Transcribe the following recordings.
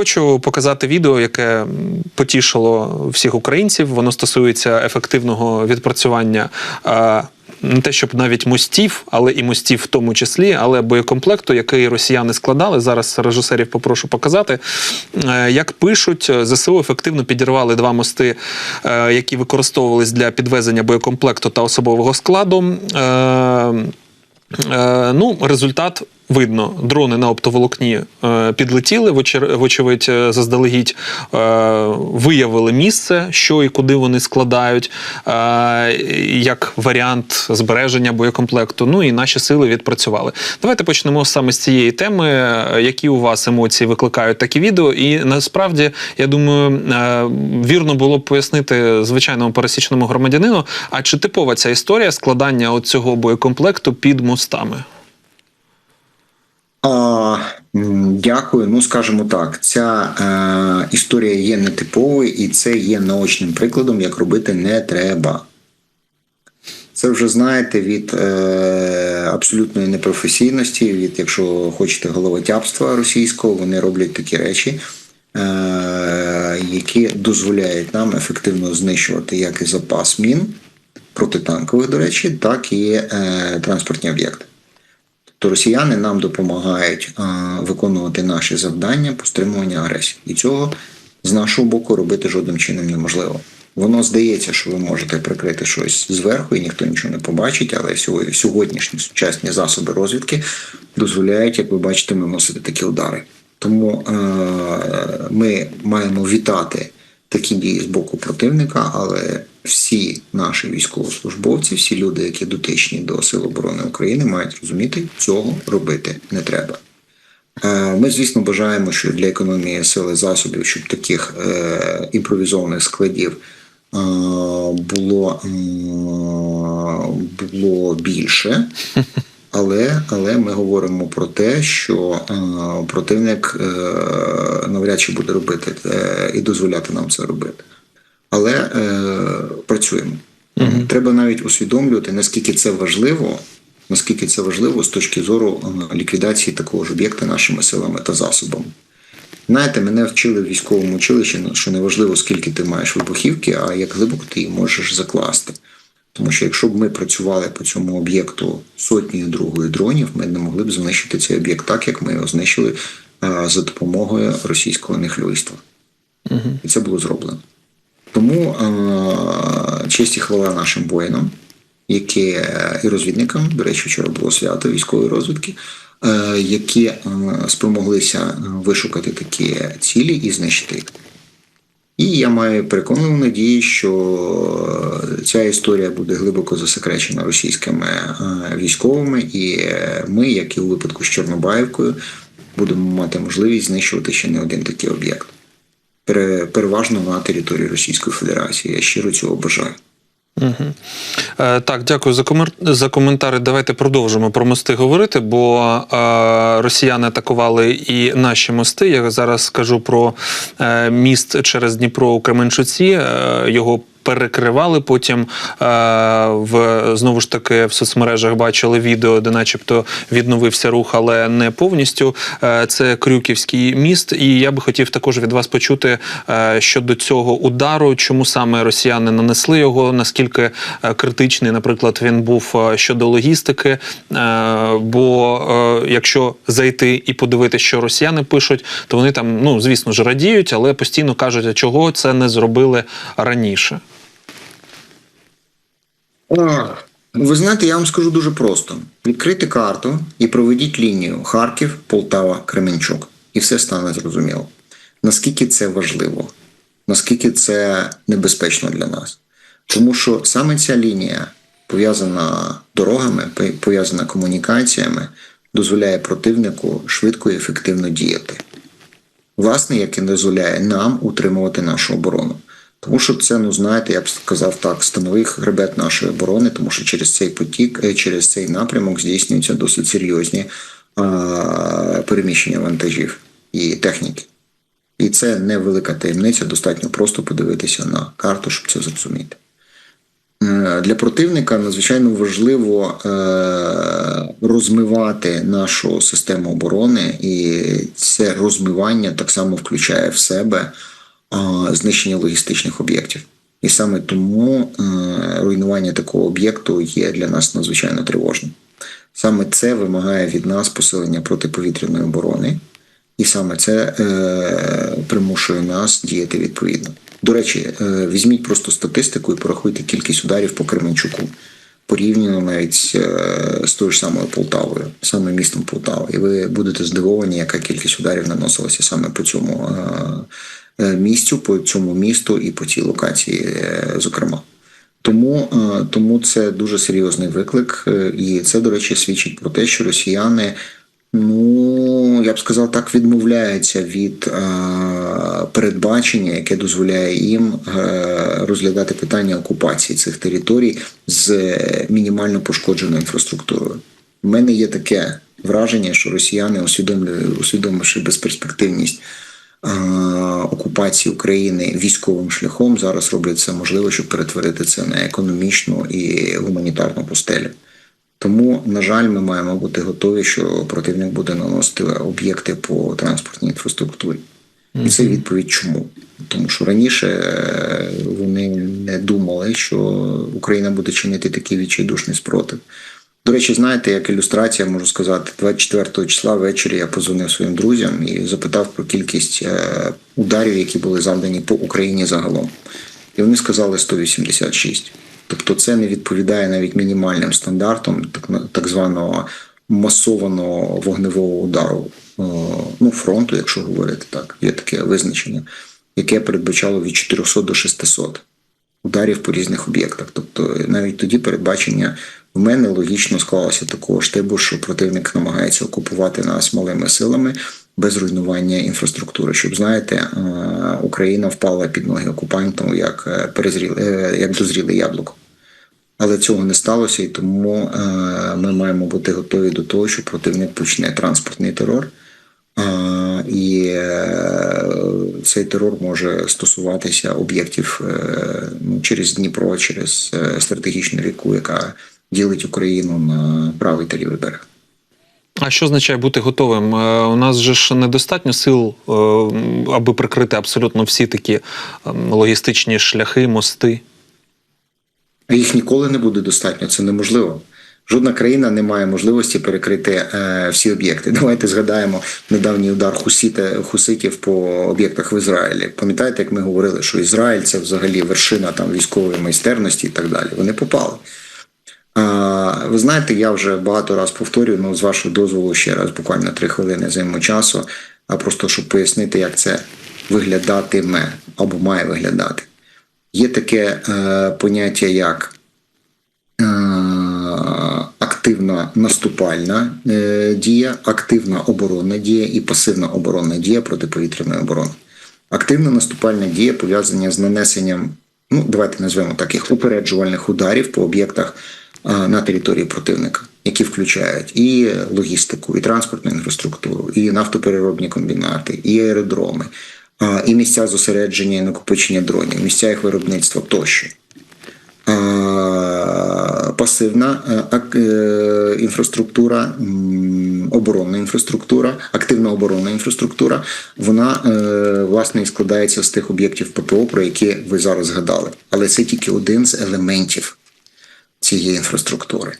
хочу показати відео, яке потішило всіх українців. Воно стосується ефективного відпрацювання. Не те, щоб навіть мостів, але і мостів в тому числі, але боєкомплекту, який росіяни складали. Зараз режисерів попрошу показати. Е, Як пишуть, ЗСУ ефективно підірвали два мости, е, які використовувались для підвезення боєкомплекту та особового складу. Е, ну, результат видно. Дрони на оптоволокні е, підлетіли, вочевидь, е, заздалегідь е, виявили місце, що і куди вони складають, як варіант збереження боєкомплекту. Ну і наші сили відпрацювали. Давайте почнемо саме з цієї теми. Які у вас емоції викликають такі відео? І насправді, я думаю, вірно було б пояснити звичайному пересічному громадянину, а чи типова ця історія складання цього боєкомплекту під мостами? А, дякую. Ну скажімо так, ця е, історія є нетиповою, і це є наочним прикладом, як робити не треба. Це вже знаєте від е, абсолютної непрофесійності, від, якщо хочете, головотяпства російського, вони роблять такі речі, е, які дозволяють нам ефективно знищувати як і запас мін протитанкових, до речі, так і е, транспортні об'єкти. Тобто росіяни нам допомагають виконувати наші завдання по стримуванню агресії. І цього з нашого боку робити жодним чином неможливо. Воно здається, що ви можете прикрити щось зверху, і ніхто нічого не побачить, але сьогоднішні сучасні засоби розвідки дозволяють, як ви бачите, наносити такі удари. Тому е, ми маємо вітати такі дії з боку противника, але всі наші військовослужбовці, всі люди, які дотичні до Сил оборони України, мають розуміти, цього робити не треба. Е, Ми, звісно, бажаємо, що для економії сили засобів, щоб таких е, імпровізованих складів е, було, було більше. Але, але ми говоримо про те, що е, противник е, навряд чи буде робити е, і дозволяти нам це робити. Але е, працюємо. Треба навіть усвідомлювати, наскільки це важливо, наскільки це важливо з точки зору е, ліквідації такого ж об'єкта нашими силами та засобами. Знаєте, мене вчили в військовому училищі, що не важливо, скільки ти маєш вибухівки, а як глибоко ти її можеш закласти. Тому що якщо б ми працювали по цьому об'єкту сотнею другої дронів, ми не могли б знищити цей об'єкт так, як ми його знищили е, за допомогою російського нехлюйства. І це було зроблено. Тому е, честь і хвала нашим воїнам, які і розвідникам, до речі, вчора було свято військової розвідки, е, які е, спромоглися вишукати такі цілі і знищити їх. І я маю переконану надію, що ця історія буде глибоко засекречена російськими військовими, і ми, як і у випадку з Чорнобаївкою, будемо мати можливість знищувати ще не один такий об'єкт. Пере- Переважно на території Російської Федерації. Я щиро цього бажаю. Угу. Е, так, дякую за, комер... за коментари. Давайте продовжимо про мости говорити, бо е, росіяни атакували і наші мости. Я зараз скажу про е, міст через Дніпро у Кременчуці. Е, його перекривали. Потім е, в знову ж таки в соцмережах бачили відео, де, начебто, відновився рух, але не повністю. Е, це Крюківський міст. І я би хотів також від вас почути е, щодо цього удару, чому саме росіяни нанесли його, наскільки критичний, наприклад, він був щодо логістики. Бо якщо зайти і подивитися, що росіяни пишуть, то вони там, ну звісно ж, радіють, але постійно кажуть, а чого це не зробили раніше. Ви знаєте, я вам скажу дуже просто: відкрийте карту і проведіть лінію Харків, Полтава, Кременчук. І все стане зрозуміло. Наскільки це важливо, наскільки це небезпечно для нас. Тому що саме ця лінія, пов'язана дорогами, пов'язана комунікаціями, дозволяє противнику швидко і ефективно діяти. Власне, як і дозволяє нам утримувати нашу оборону. Тому що це, ну знаєте, я б сказав так, становий хребет нашої оборони, тому що через цей потік, е, через цей напрямок здійснюються досить серйозні а, переміщення вантажів і техніки. І це невелика таємниця, достатньо просто подивитися на карту, щоб це зрозуміти. Е, Для противника надзвичайно важливо е, розмивати нашу систему оборони, і це розмивання так само включає в себе знищення логістичних об'єктів. І саме тому е, руйнування такого об'єкту є для нас надзвичайно тривожним. Саме це вимагає від нас посилення протиповітряної оборони, і саме це е, примушує нас діяти відповідно. До речі, е, візьміть просто статистику і порахуйте кількість ударів по Кременчуку. Порівняно навіть з, тою ж самою Полтавою, саме містом Полтава. І ви будете здивовані, яка кількість ударів наносилася саме по цьому місцю, по цьому місту і по цій локації, е, зокрема. Тому, е, тому це дуже серйозний виклик, е, і це, до речі, свідчить про те, що росіяни, ну я б сказав, так відмовляються від е, передбачення, яке дозволяє їм е, розглядати питання окупації цих територій з мінімально пошкодженою інфраструктурою. У мене є таке враження, що росіяни, усвідомлюють, усвідомивши безперспективність е, окупації України військовим шляхом, зараз роблять все можливе, щоб перетворити це на економічну і гуманітарну постелю. Тому, на жаль, ми маємо бути готові, що противник буде наносити об'єкти по транспортній інфраструктурі. І це відповідь чому? Тому що раніше е, вони не думали, що Україна буде чинити такий відчайдушний спротив. До речі, знаєте, як ілюстрація можу сказати, 24 числа ввечері я позвонив своїм друзям і запитав про кількість е, ударів, які були завдані по Україні загалом. І вони сказали 186. Тобто це не відповідає навіть мінімальним стандартам так, званого масованого вогневого удару е, ну, фронту, якщо говорити так, є таке визначення, яке передбачало від 400 до 600 ударів по різних об'єктах. Тобто навіть тоді передбачення в мене логічно склалося такого штибу, що противник намагається окупувати нас малими силами без руйнування інфраструктури. Щоб знаєте, е, Україна впала під ноги окупантам як е, перезріле, як дозріле яблуко. Але цього не сталося, і тому е, ми маємо бути готові до того, що противник почне транспортний терор. Е, і е, цей терор може стосуватися об'єктів е, ну, через Дніпро, через е, стратегічну ріку, яка ділить Україну на правий та лівий берег. А що означає бути готовим? Е, У нас же ж недостатньо сил, е, аби прикрити абсолютно всі такі ем, логістичні шляхи, мости. Їх ніколи не буде достатньо, це неможливо. Жодна країна не має можливості перекрити е, всі об'єкти. Давайте згадаємо недавній удар хусіта, хуситів по об'єктах в Ізраїлі. Пам'ятаєте, як ми говорили, що Ізраїль це взагалі вершина там військової майстерності і так далі. Вони попали. Ви знаєте, я вже багато раз повторюю, ну з вашого дозволу ще раз, буквально три хвилини займу часу, а просто щоб пояснити, як це виглядатиме або має виглядати. Є таке е, поняття як е, активна наступальна е, дія, активна оборонна дія і пасивна оборонна дія протиповітряної оборони. Активна наступальна дія пов'язана з нанесенням, ну давайте назвемо таких упереджувальних ударів по об'єктах на території противника, які включають і логістику, і транспортну інфраструктуру, і нафтопереробні комбінати, і аеродроми, е, і місця зосередження і накопичення дронів, місця їх виробництва тощо. Е, Пасивна е, е, інфраструктура, оборонна інфраструктура, активна оборонна інфраструктура, вона е, власне і складається з тих об'єктів ППО, про які ви зараз згадали. Але це тільки один з елементів цієї інфраструктури.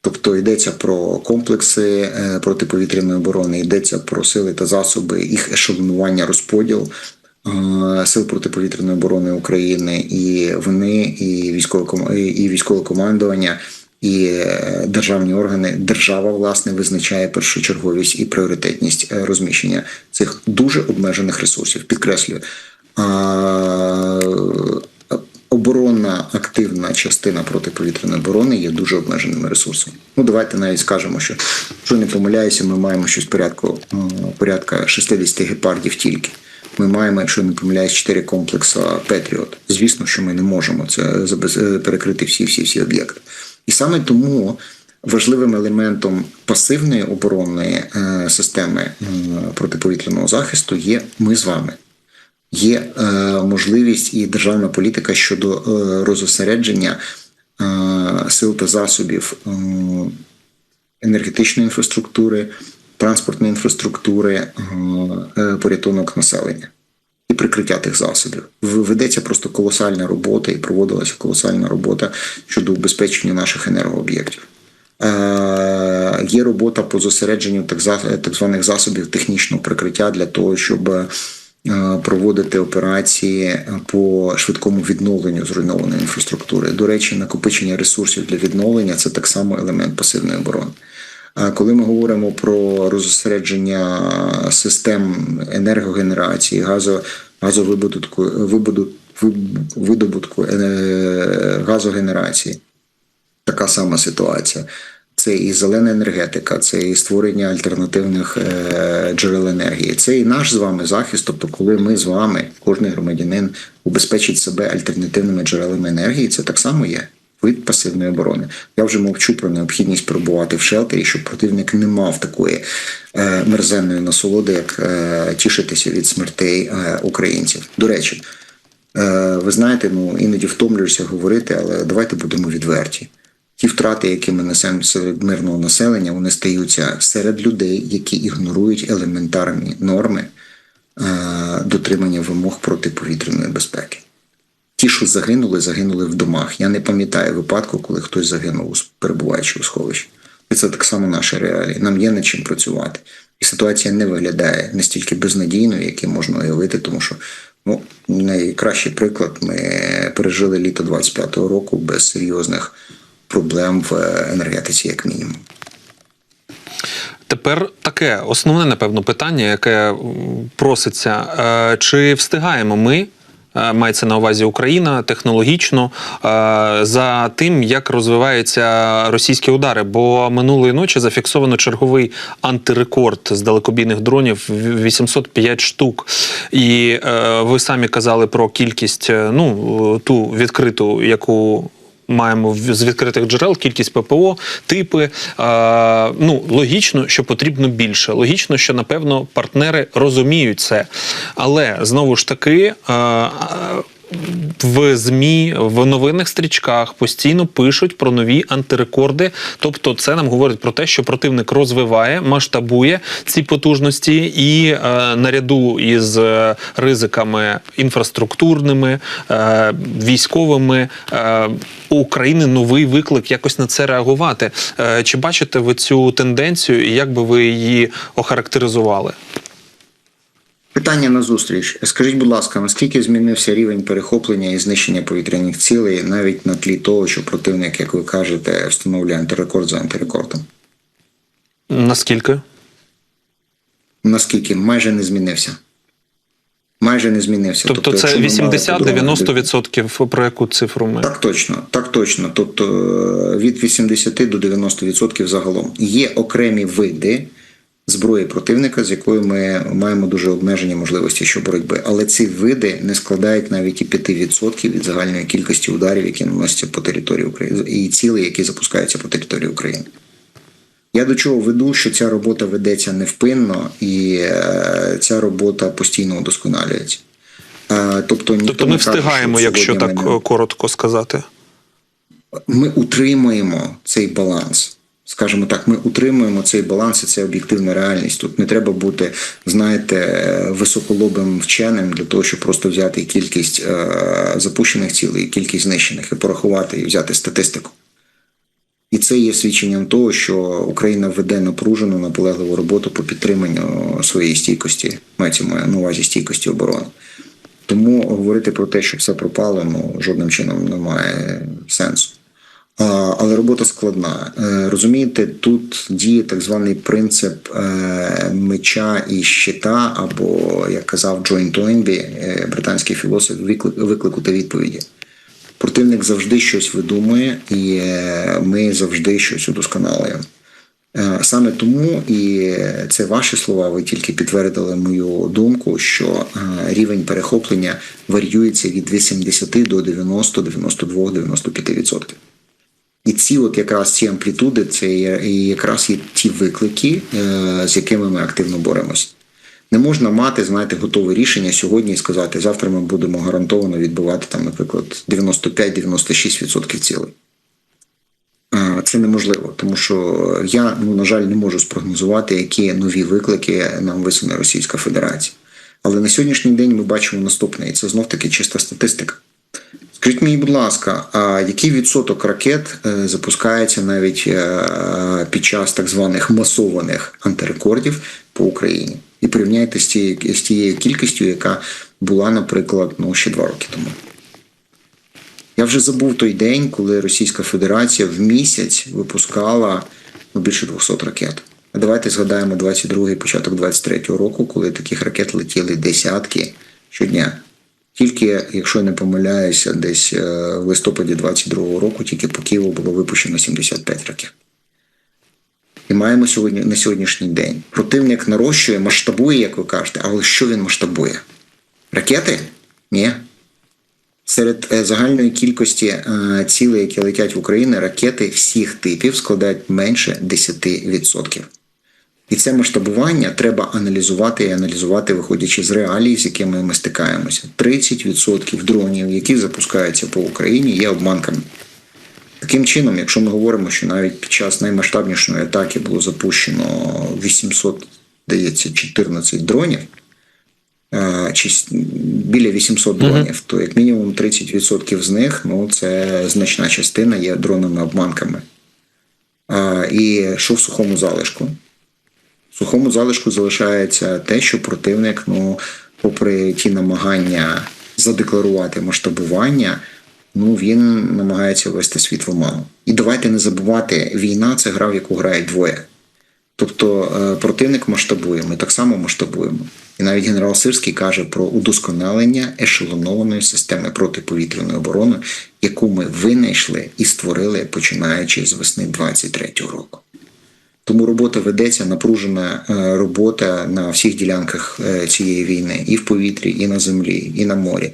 Тобто йдеться про комплекси е, протиповітряної оборони, йдеться про сили та засоби, їх ешелонування, розподіл е, сил протиповітряної оборони України, і вони, і військове і- військове командування, і е, державні органи, держава власне визначає першочерговість і пріоритетність розміщення цих дуже обмежених ресурсів. Підкреслюю. Оборонна активна частина протиповітряної оборони є дуже обмеженими ресурсами. Ну давайте навіть скажемо, що якщо не помиляюся, ми маємо щось порядку порядка 60 гепардів тільки. Ми маємо, якщо не помиляюсь, 4 комплекси Петріот. Звісно, що ми не можемо це е, перекрити всі всі всі об'єкти. І саме тому важливим елементом пасивної оборонної е, системи е, протиповітряного захисту є ми з вами є е, можливість і державна політика щодо е, розосередження е, сил та засобів енергетичної інфраструктури, транспортної інфраструктури, порятунок населення і прикриття тих засобів. Ведеться просто колосальна робота і проводилася колосальна робота щодо убезпечення наших енергооб'єктів. Е, Є робота по зосередженню так, званих засобів технічного прикриття для того, щоб проводити операції по швидкому відновленню зруйнованої інфраструктури. До речі, накопичення ресурсів для відновлення це так само елемент пасивної оборони. А Коли ми говоримо про розосередження систем енергогенерації, газо, газовидобутку, вибуду- видобутку е, газогенерації, така сама ситуація. Це і зелена енергетика, це і створення альтернативних е, джерел енергії. Це і наш з вами захист. Тобто, коли ми з вами, кожен громадянин, убезпечить себе альтернативними джерелами енергії, це так само є вид пасивної оборони. Я вже мовчу про необхідність перебувати в шелтері, щоб противник не мав такої е, мерзенної насолоди, як е, тішитися від смертей е, українців. До речі, Е, ви знаєте, ну іноді втомлююся говорити, але давайте будемо відверті. Ті втрати, які ми несемо серед мирного населення, вони стаються серед людей, які ігнорують елементарні норми е, дотримання вимог протиповітряної безпеки. Ті, що загинули, загинули в домах. Я не пам'ятаю випадку, коли хтось загинув, перебуваючи у сховищі. І це так само наші реалії. Нам є над чим працювати. І ситуація не виглядає настільки безнадійною, як можна уявити, тому що ну, найкращий приклад ми пережили літо 25-го року без серйозних проблем в енергетиці, як мінімум. Тепер таке основне, напевно, питання, яке проситься: Е, чи встигаємо ми? е, Мається на увазі Україна технологічно е, за тим, як розвиваються російські удари. Бо минулої ночі зафіксовано черговий антирекорд з далекобійних дронів 805 штук. І е, ви самі казали про кількість, е, ну ту відкриту, яку маємо з відкритих джерел кількість ППО, типи. Е, ну, логічно, що потрібно більше. Логічно, що напевно партнери розуміють це. Але знову ж таки. Е, в ЗМІ, в новинних стрічках постійно пишуть про нові антирекорди. Тобто, це нам говорить про те, що противник розвиває, масштабує ці потужності, і е, наряду із е, ризиками інфраструктурними, е, військовими е, у України новий виклик якось на це реагувати. Е, чи бачите ви цю тенденцію, і як би ви її охарактеризували? Питання на зустріч. Скажіть, будь ласка, наскільки змінився рівень перехоплення і знищення повітряних цілей навіть на тлі того, що противник, як ви кажете, встановлює антирекорд за антирекордом? Наскільки? Наскільки майже не змінився? Майже не змінився. Тобто, це ми мали 80-90% про яку цифру ми? Так точно, так точно. Тобто е, від 80 до 90% загалом. Є окремі види зброї противника, з якою ми маємо дуже обмежені можливості щодо боротьби. Але ці види не складають навіть і 5% від загальної кількості ударів, які наносяться по території України, і цілей, які запускаються по території України. Я до чого веду, що ця робота ведеться невпинно, і е, ця робота постійно удосконалюється. Тобто, ніхто Тобто не ми каже, встигаємо, що якщо так ми не- е, коротко сказати. ми утримуємо цей баланс. Скажімо так, ми утримуємо цей баланс, і це об'єктивна реальність. Тут не треба бути, знаєте, високолобим вченим для того, щоб просто взяти кількість е, запущених цілей, кількість знищених і порахувати і взяти статистику. І це є свідченням того, що Україна веде напружену наполегливу роботу по підтриманню своєї стійкості, мається на увазі стійкості оборони. Тому говорити про те, що все пропало, ну жодним чином немає сенсу. Але робота складна. Е, Розумієте, тут діє так званий принцип е, меча і щита, або як казав Джойн Тойнбі, е, британський філософ, виклику та відповіді. Противник завжди щось видумує, і ми завжди щось удосконалюємо. Саме тому, і це ваші слова, ви тільки підтвердили мою думку, що рівень перехоплення варіюється від 80 до 90, 92, 95%. І ці, от якраз ці амплітуди, це якраз є ті виклики, е, з якими ми активно боремося. Не можна мати, знаєте, готове рішення сьогодні і сказати, завтра ми будемо гарантовано відбивати там, наприклад, 95-96% цілей. Е, Це неможливо, тому що я, ну на жаль, не можу спрогнозувати, які нові виклики нам висуне Російська Федерація. Але на сьогоднішній день ми бачимо наступне, і це знов таки чиста статистика. Скажіть мені, будь ласка, а який відсоток ракет е, запускається навіть е, під час так званих масованих антирекордів по Україні? І порівняйте з тією, з тією кількістю, яка була, наприклад, ну ще два роки тому. Я вже забув той день, коли Російська Федерація в місяць випускала ну, більше 200 ракет. А давайте згадаємо 22-й, початок 23-го року, коли таких ракет летіли десятки щодня. Тільки, якщо я не помиляюся, десь е, в листопаді 22-го року тільки по Києву було випущено 75 ракет. І маємо сьогодні на сьогоднішній день. Противник нарощує, масштабує, як ви кажете, але що він масштабує? Ракети? Ні. Серед е, загальної кількості е, цілей, які летять в Україну, ракети всіх типів складають менше 10%. І це масштабування треба аналізувати і аналізувати, виходячи з реалій, з якими ми стикаємося. 30% дронів, які запускаються по Україні, є обманками. Таким чином, якщо ми говоримо, що навіть під час наймасштабнішої атаки було запущено 800, здається, 14 дронів, е, чи біля 800 дронів, то як мінімум 30% з них ну, це значна частина є дронами-обманками. І що в сухому залишку? Сухому залишку залишається те, що противник, ну, попри ті намагання задекларувати масштабування, ну він намагається ввести світ в оману. І давайте не забувати, війна це гра, в яку грають двоє. Тобто е, противник масштабує, ми так само масштабуємо. І навіть генерал Сирський каже про удосконалення ешелонованої системи протиповітряної оборони, яку ми винайшли і створили починаючи з весни 23-го року. Тому робота ведеться, напружена е, робота на всіх ділянках е, цієї війни, і в повітрі, і на землі, і на морі.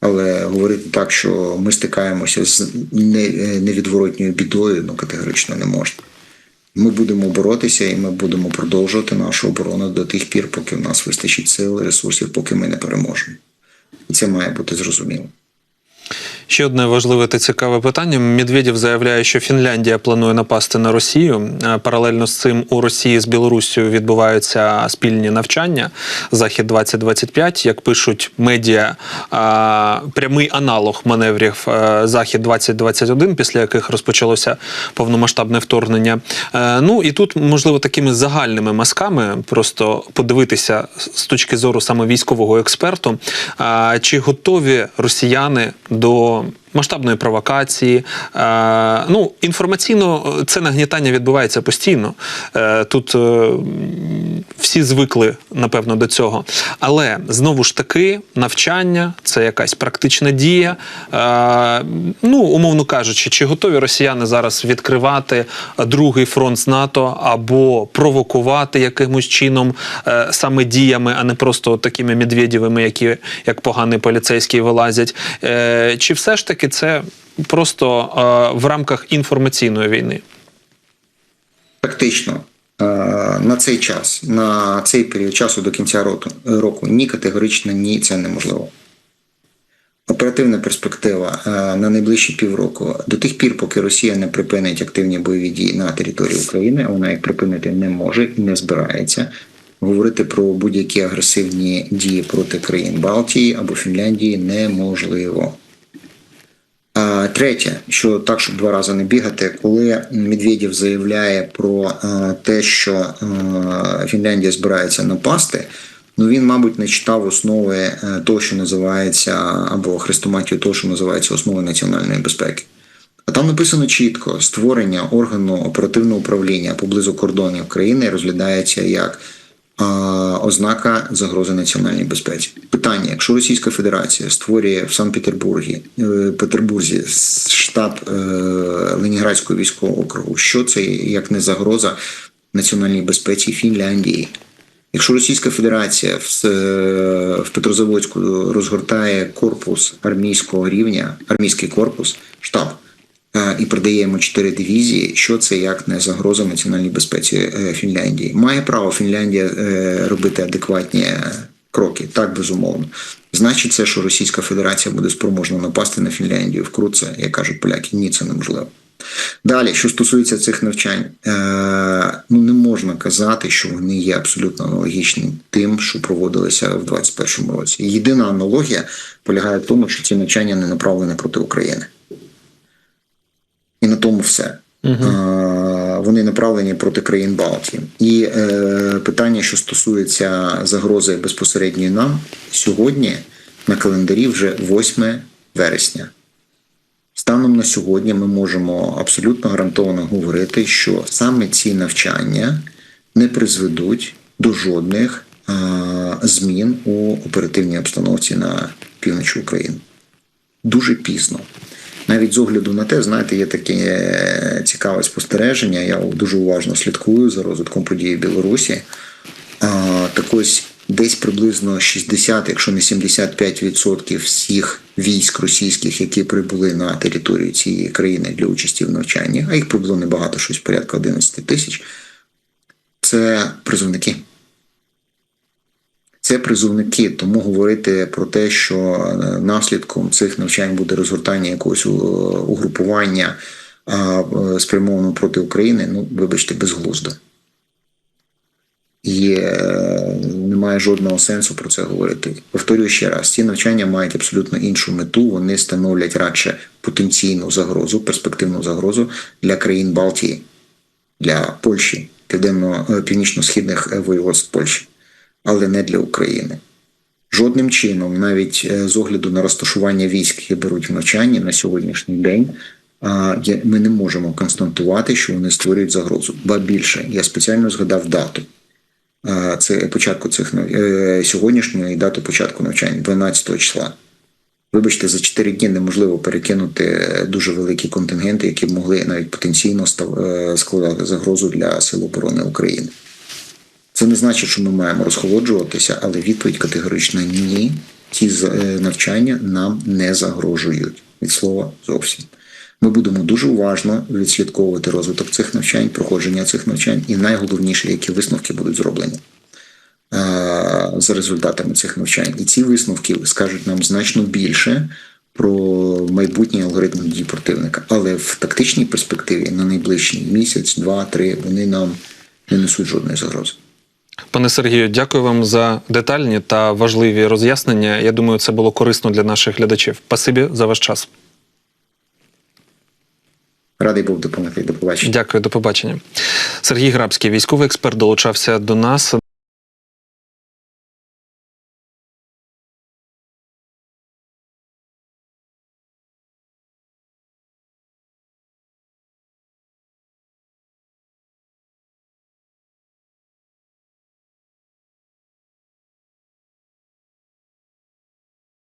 Але говорити так, що ми стикаємося з е, невідворотньою бідою, ну категорично не можна. Ми будемо боротися і ми будемо продовжувати нашу оборону до тих пір, поки в нас вистачить сил, ресурсів, поки ми не переможемо. І це має бути зрозуміло. Ще одне важливе та цікаве питання. Медведєв заявляє, що Фінляндія планує напасти на Росію. Паралельно з цим у Росії з Білоруссю відбуваються спільні навчання. Захід 2025 як пишуть медіа, прямий аналог маневрів Захід 2021 після яких розпочалося повномасштабне вторгнення. Ну і тут можливо такими загальними мазками просто подивитися з точки зору саме військового експерту, чи готові росіяни до on масштабної провокації. Е, ну, інформаційно е, це нагнітання відбувається постійно. Е, тут всі звикли, напевно, до цього. Але знову ж таки, навчання це якась практична дія. Ну, умовно кажучи, чи готові росіяни зараз відкривати другий фронт з НАТО або провокувати якимось чином саме діями, а не просто такими медведєвими, які як поганий поліцейський вилазять. Чи все ж таки це просто е, в рамках інформаційної війни? Тактично е, на цей час, на цей період часу до кінця року, року ні категорично, ні, це неможливо. Оперативна перспектива е, на найближчі півроку до тих пір, поки Росія не припинить активні бойові дії на території України, вона їх припинити не може і не збирається. Говорити про будь-які агресивні дії проти країн Балтії або Фінляндії неможливо. А третє, що так, щоб два рази не бігати, коли Медведєв заявляє про е, те, що е, Фінляндія збирається напасти, ну він, мабуть, не читав основи е, того, що називається, або хрестоматію того, що називається основи національної безпеки. А там написано чітко: створення органу оперативного управління поблизу кордонів країни розглядається як ознака загрози національній безпеці. Питання: якщо Російська Федерація створює в Санкт-Петербурзі е, Петербурзі штаб е, Ленінградського військового округу, що це як не загроза національній безпеці Фінляндії? Якщо Російська Федерація в, е, в Петрозаводську розгортає корпус армійського рівня, армійський корпус, штаб, і передає йому чотири дивізії, що це як не загроза національній безпеці е, Фінляндії? Має право Фінляндія е, робити адекватні кроки, так безумовно. Значить, це, що Російська Федерація буде спроможна напасти на Фінляндію вкрутце, як кажуть поляки, ні, це неможливо. Далі, що стосується цих навчань, е, ну не можна казати, що вони є абсолютно аналогічні тим, що проводилися в 2021 році. Єдина аналогія полягає в тому, що ці навчання не направлені проти України. І на тому все. Е, Вони направлені проти країн Балтії. І е, питання, що стосується загрози безпосередньої нам, сьогодні на календарі вже 8 вересня. Станом на сьогодні ми можемо абсолютно гарантовано говорити, що саме ці навчання не призведуть до жодних е, змін у оперативній обстановці на півночі України. Дуже пізно. Навіть з огляду на те, знаєте, є таке е, цікаве спостереження. Я дуже уважно слідкую за розвитком подій в Білорусі. Так ось десь приблизно 60, якщо не 75% всіх військ російських, які прибули на територію цієї країни для участі в навчанні, а їх прибуло небагато, щось порядка 11 тисяч, це призовники. Це призовники, тому говорити про те, що е, наслідком цих навчань буде розгортання якогось е, угрупування е, спрямовано проти України, ну вибачте, безглуздо. І немає жодного сенсу про це говорити. Повторюю ще раз: ці навчання мають абсолютно іншу мету. Вони становлять радше потенційну загрозу, перспективну загрозу для країн Балтії, для Польщі, південно північно-східних воєводств Польщі, але не для України. Жодним чином, навіть е, з огляду на розташування військ, які беруть в навчання на сьогоднішній день, ми не можемо констатувати, що вони створюють загрозу. Ба більше, я спеціально згадав дату. Це початку цих е, сьогоднішньої дати початку навчань, 12 числа. Вибачте, за 4 дні неможливо перекинути е, дуже великі контингенти, які б могли навіть потенційно складати загрозу для Сил оборони України. Це не значить, що ми маємо розхолоджуватися, але відповідь категорична ні. Ці е, навчання нам не загрожують від слова зовсім. Ми будемо дуже уважно відслідковувати розвиток цих навчань, проходження цих навчань, і найголовніше, які висновки будуть зроблені е, за результатами цих навчань. І ці висновки скажуть нам значно більше про майбутній алгоритм дій противника. Але в тактичній перспективі на найближчий місяць, два, три вони нам не несуть жодної загрози. Пане Сергію, дякую вам за детальні та важливі роз'яснення. Я думаю, це було корисно для наших глядачів. Спасибі за ваш час. Радий був допомогти. До побачення. Дякую, до побачення. Сергій Грабський, військовий експерт, долучався до нас.